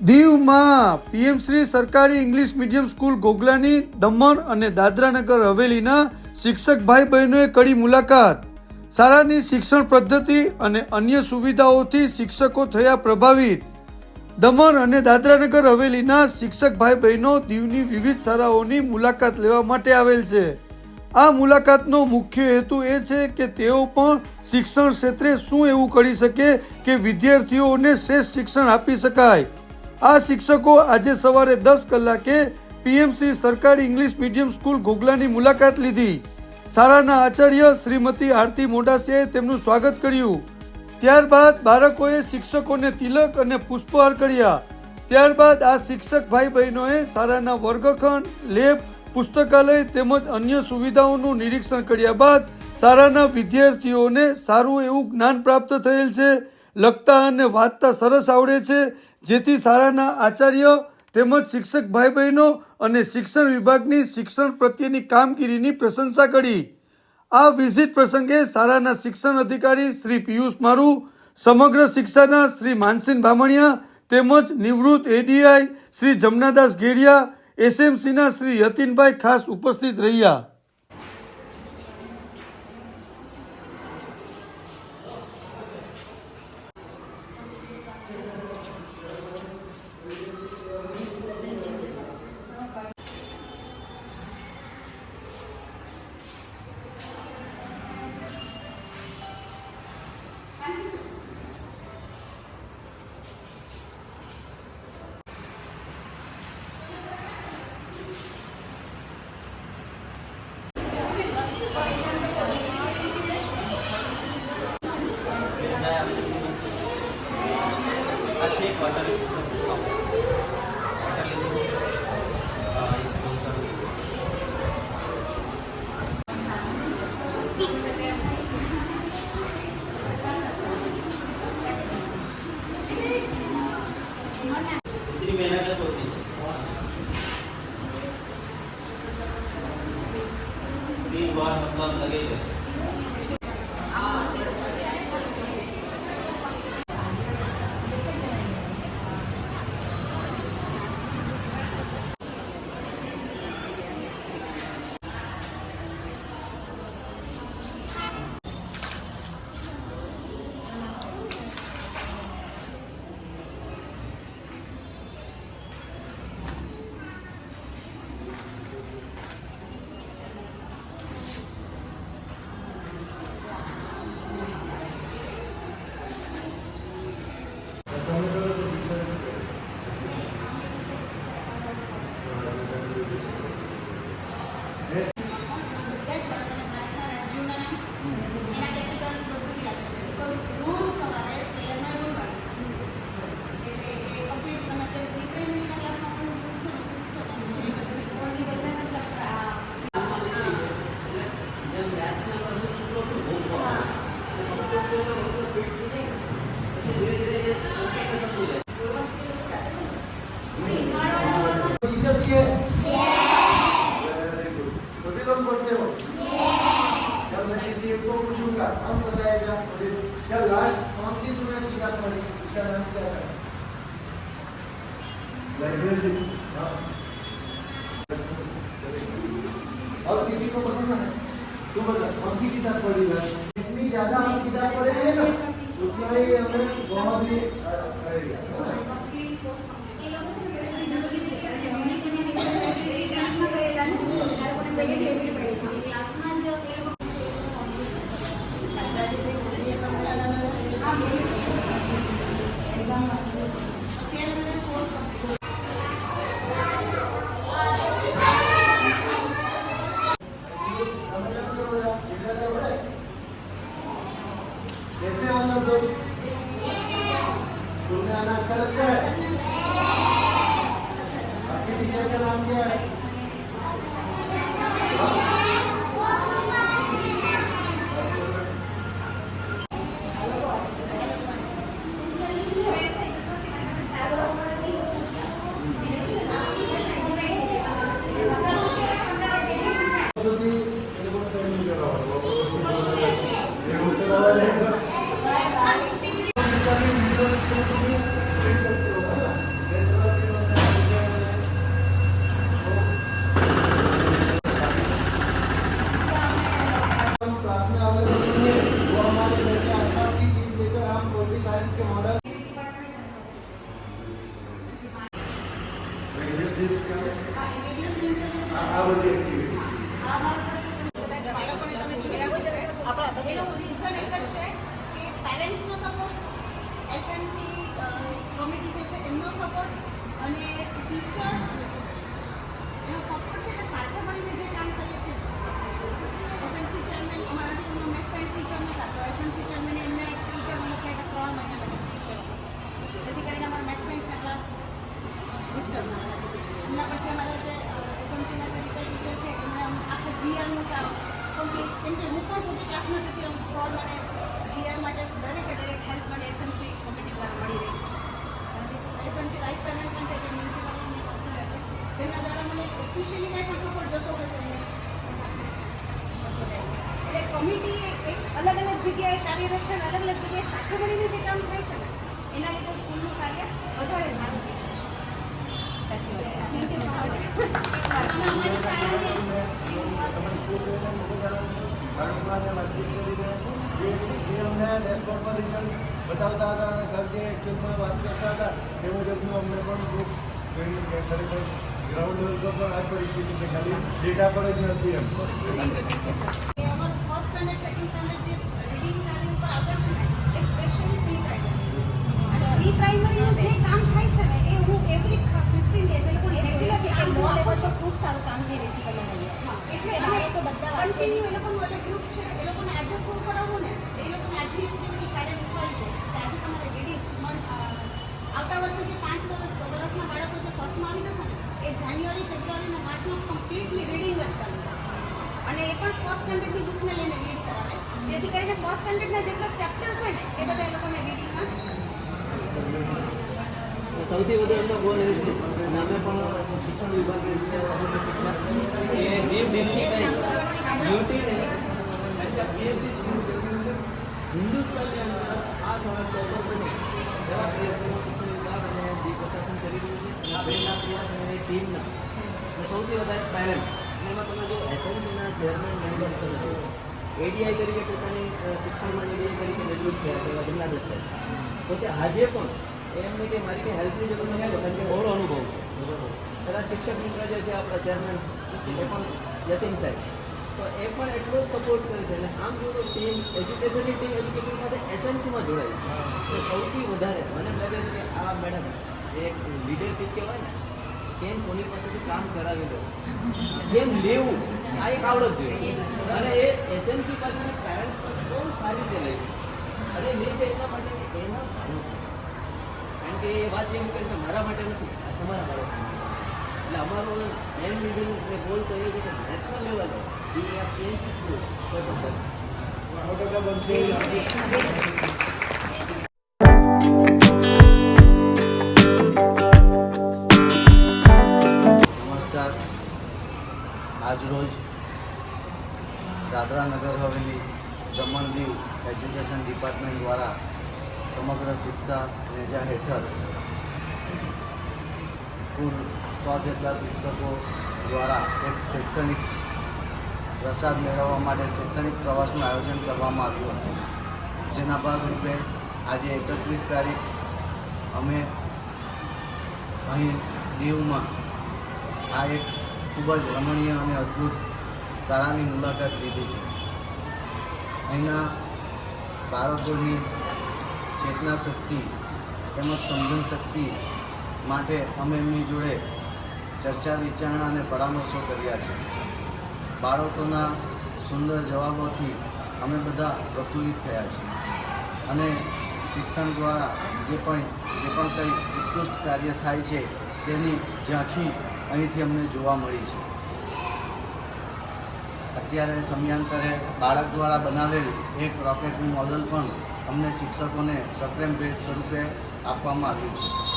દીવમાં પીએમશ્રી સરકારી English medium school ગોગલાની, Daman અને દાદરાનગર હવેલીના શિક્ષક ભાઈ બહેનોએ કરી મુલાકાત. શાળાની શિક્ષણ પદ્ધતિ અને અન્ય સુવિધાઓથી શિક્ષકો થયા પ્રભાવિત. દમણ અને દાદરાનગર હવેલીના શિક્ષક ભાઈ બહેનો દીવની વિવિધ શાળાઓની મુલાકાત લેવા માટે આવેલ છે. આ મુલાકાતનો મુખ્ય હેતુ એ છે કે તેઓ પણ શિક્ષણ ક્ષેત્રે શું એવું કરી શકે કે વિદ્યાર્થીઓને શ્રેષ્ઠ શિક્ષણ આપી શકાય. આ શિક્ષકો આજે સવારે દસ કલાકે પીએમસી સરકારી ઇંગ્લિશ મીડિયમ સ્કૂલ ઘોઘલાની મુલાકાત લીધી. શાળાના આચાર્ય શ્રીમતી આરતી મોડાસિયાએ તેમનું સ્વાગત કર્યું. ત્યારબાદ બાળકોએ શિક્ષકોને તિલક અને પુષ્પહાર કર્યા. ત્યારબાદ આ શિક્ષક ભાઈ બહેનોએ શાળાના વર્ગખંડ, લેબ પુસ્તકાલય તેમજ અન્ય સુવિધાઓનું નિરીક્ષણ કર્યા બાદ શાળાના વિદ્યાર્થીઓને સારું એવું જ્ઞાન પ્રાપ્ત થયેલ છે, લખતા અને વાંચતા સરસ આવડે છે, જેથી શાળાના આચાર્ય તેમજ શિક્ષક ભાઈ બહેનો અને શિક્ષણ વિભાગની શિક્ષણ પ્રત્યેની કામગીરીની પ્રશંસા કરી. આ વિઝિટ પ્રસંગે શાળાના શિક્ષણ અધિકારી શ્રી પિયુષ મારુ, સમગ્ર શિક્ષાના શ્રી માનસિંહ બામણિયા તેમજ નિવૃત્ત એડીઆઈ શ્રી જમનાદાસ ગેડિયા એસએમસીના શ્રી યતિનભાઈ ખાસ ઉપસ્થિત રહ્યા. सभी लोग पढ़ते हो जब मैं किसी एक को पूछूंगा कौन बताएगा मुझे क्या लास्ट कौन सी तुमने किताब पढ़ी उसका नाम क्या था लाइब्रेरी हाँ और किसी को बताना है तू बता कौन सी किताब पढ़ी है जितनी ज्यादा हम किताब पढ़ेंगे ना उतना ही हमें बहुत ही अ, ક્લાસમાં જ એ videos આ બધી એક્ટિવિટી તમે જોયા હશે. reason એક જ છે કે પેરેન્ટ્સનો સપોર્ટ એસએમસી કમિટી જે છે એમનો સપોર્ટ અને ટીચર્સ એનો સપોર્ટ છે કે સાથે મળીને જે કામ કરીએ છીએ એસએમસી ચેરમેન અમારા સ્કૂલમાં મેથ સાયન્સ ટીચર નહોતા તો એસએમસી ચેરમેને એમને ટીચર મને ત્રણ મહિના માટે છે જેથી કરીને અમારા મેથ સાયન્સના ક્લાસ ડિસ્ટર્બ ના થાય એમના પછી અમારા જે એસએમસીના જે ટીચર છે, એમણે આખા જીઆરનું કામ કમ્પ્લીટ કેમ કે હું પણ પોતે ક્લાસમાં જતી રહું ફોર માટે જીઆર માટે દરેકે દરેક હેલ્પ માટે એસએમસી કમિટી દ્વારા મળી રહી છે. એસએમસી વાઇસ ચેરમેન પણ છે, જે મ્યુનિસિપાલિટીની કાઉન્સિલર છે, જેના દ્વારા મને ઓફિશિયલી કાંઈ પણ સપોર્ટ જતો હોય તો એને એટલે કમિટી એક અલગ અલગ જગ્યાએ કાર્યરત છે અને અલગ અલગ જગ્યાએ સાથે મળીને જે કામ થાય છે ને, એના લીધે સ્કૂલનું કાર્ય વધારે સારું થાય છે. સાચી વાત થેન્ક યુ સો મચ અમે અમારી શાળાને તમારી સ્કૂલ જોઈને બાળકોને વાતચીત કરીને જે જે અમને ડેશબોર્ડ પર રિઝલ્ટ બતાવતા હતા અને સર જે વાત કરતા હતા તે મુજબનું અમને પણ ગ્રાઉન્ડ પર પણ આ પરિસ્થિતિ ખાલી ડેટા પર જ નથી એમ પ્રી પ્રાઇમરીનું જે કામ થાય છે ને એ હું એવરી ફિફ્ટીન ડેઝ એ લોકો રેગ્યુલર કામ હું આપું છું? ખૂબ સારું કામ થઈ રહ્યું છે તમને એટલે અને તો બધા છે. કન્ટિન્યુ એ લોકોનું જે ગ્રુપ છે એ લોકોને આજે શું કરાવવું ને એ લોકોને આજની એક્ટિવિટી કાલે મૂકવાની છે. આજે તમારે રીડિંગ આવતા વર્ષે જે પાંચ વર્ષ વર્ષના બાળકો જે ફર્સ્ટમાં આવી જશે ને એ જાન્યુઆરી ફેબ્રુઆરી અને માર્ચમાં કમ્પ્લીટલી રીડિંગ જ ચાલુ. અને એ પણ ફર્સ્ટ સ્ટાન્ડર્ડની બુકને લઈને રીડ કરાવે. જેથી કરીને ફર્સ્ટ સ્ટાન્ડર્ડના જેટલા ચેપ્ટર્સ હોય ને એ બધા એ લોકોને રીડિંગમાં સૌથી વધુ એમનો ગોલ એ છે. નામે પણ શિક્ષણ વિભાગે શિક્ષણ એ દીવ ડિસ્ટ્રિક્ટને યુટીને હિન્દુસ્તાનની અંદર આ ધોરણ ચોપન બને એવા પ્રયત્નો શિક્ષણ વિભાગ અને દીવ પ્રશાસન કરી રહ્યું છે. બેના પ્રયાસ અને ટીમના સૌથી વધારે પેરેન્ટ એમાં તમે જો એસએમસીના ચેરમેન મેમ્બર્સ તમે જુઓ. એડીઆઈ તરીકે પોતાની શિક્ષણમાં એડીઆઈ તરીકે નિવૃત્ત થયા છે એવા જમનાદાસ તો તે આજે પણ એમને કે મારી કંઈ હેલ્પની જરૂર નથી કારણ કે બહોળો અનુભવ છે. પેલા શિક્ષક મિત્ર જે છે આપણા ચેરમેન એ પણ યતીન સાહેબ. તો એ પણ એટલો જ સપોર્ટ કરે છે. અને આમ જો તો ટીમ એજ્યુકેશનની ટીમ એજ્યુકેશન સાથે એસએમસીમાં જોડાય તો સૌથી વધારે મને એમ લાગે છે કે આ મેડમ એક લીડરશીપ કહેવાય ને કેમ કોની પાસેથી કામ કરાવી લો? કેમ લેવું? આ એક આવડત જોઈએ અને એ એસએમસી પાસેના પેરેન્ટ્સ પણ બહુ સારી રીતે લઈ અને લે છે એટલા માટે કે એમાં કારણ કે એ વાત એમ કહે છે મારા માટે નથી આ તમારા માટે એટલે અમારો મેન રીઝન અને ગોલ તો એ છે કે નેશનલ લેવલે બી આ પીએનસી સ્કૂલ બનશે. કુલ સો જેટલા શિક્ષકો દ્વારા એક શૈક્ષણિક પ્રસાદ મેળવવા માટે શૈક્ષણિક પ્રવાસનું આયોજન કરવામાં આવ્યું હતું. જેના ભાગરૂપે આજે એકત્રીસ તારીખ અમે અહીં દીવમાં આ એક ખૂબ જ રમણીય અને અદ્ભુત શાળાની મુલાકાત લીધી છે. અહીંના બાળકોની ચેતના શક્તિ તેમજ સમજણ શક્તિ માટે અમે એમની જોડે ચર્ચા, વિચારણા અને પરામર્શો કર્યા છે. બાળકોના સુંદર જવાબોથી અમે બધા પ્રફુલ્લિત થયા છીએ અને શિક્ષણ દ્વારા જે પણ જે પણ કંઈ ઉત્કૃષ્ટ કાર્ય થાય છે તેની ઝાંખી અહીંથી અમને જોવા મળી છે. અત્યારે સમયાંતરે બાળક દ્વારા બનાવેલ એક રોકેટનું મોડલ પણ અમને શિક્ષકોને સપ્રેમ ભેટ સ્વરૂપે આપવામાં આવ્યું છે.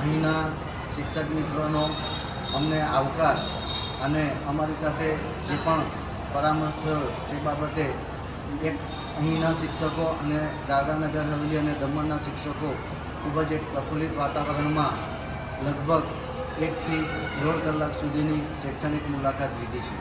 અહીંના શિક્ષક મિત્રોનો અમને આવકાર અને અમારી સાથે જે પણ પરામર્શ થયો તે બાબતે એક અહીંના શિક્ષકો અને દાદરાનગર હવેલી અને દમણના શિક્ષકો ખૂબ જ એક પ્રફુલ્લિત વાતાવરણમાં લગભગ એકથી દોઢ કલાક સુધીની શૈક્ષણિક મુલાકાત લીધી છે.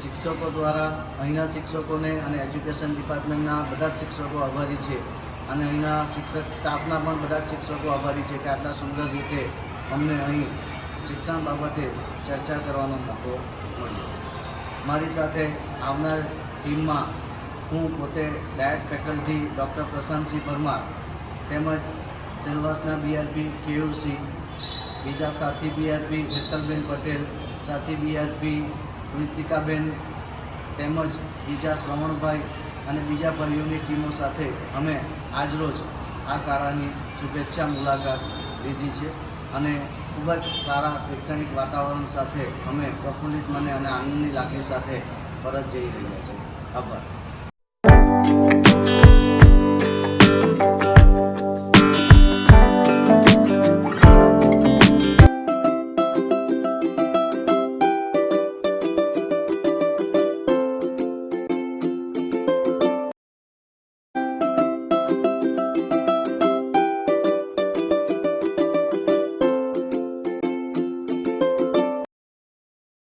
શિક્ષકો દ્વારા અહીંના શિક્ષકોને અને એજ્યુકેશન ડિપાર્ટમેન્ટના બધા જ શિક્ષકો આભારી છે. અને અહીંના શિક્ષક, સ્ટાફના પણ બધા શિક્ષકો આભારી છે કે આટલા સુંદર રીતે અમને અહીં શિક્ષણ બાબતે ચર્ચા કરવાનો મોકો મળ્યો. મારી સાથે આવનાર ટીમમાં હું પોતે diet faculty doctor Prashantsinh Parmar તેમજ સેલવાસના બીઆરપી કેયુરસિંહ, બીજા સાથી બીઆરપી હેતલબેન પટેલ, સાથી બીઆરપી કૃતિકાબેન તેમજ બીજા શ્રવણભાઈ અને બીજા ભાઈઓની ટીમો સાથે અમે આજરોજ આ શાળાની શુભેચ્છા મુલાકાત લીધી છે અને ખૂબ જ સારા શૈક્ષણિક વાતાવરણ સાથે અમે પ્રફુલ્લિત મને અને આનંદની લાગણી સાથે પરત જઈ રહ્યા છીએ. આભાર.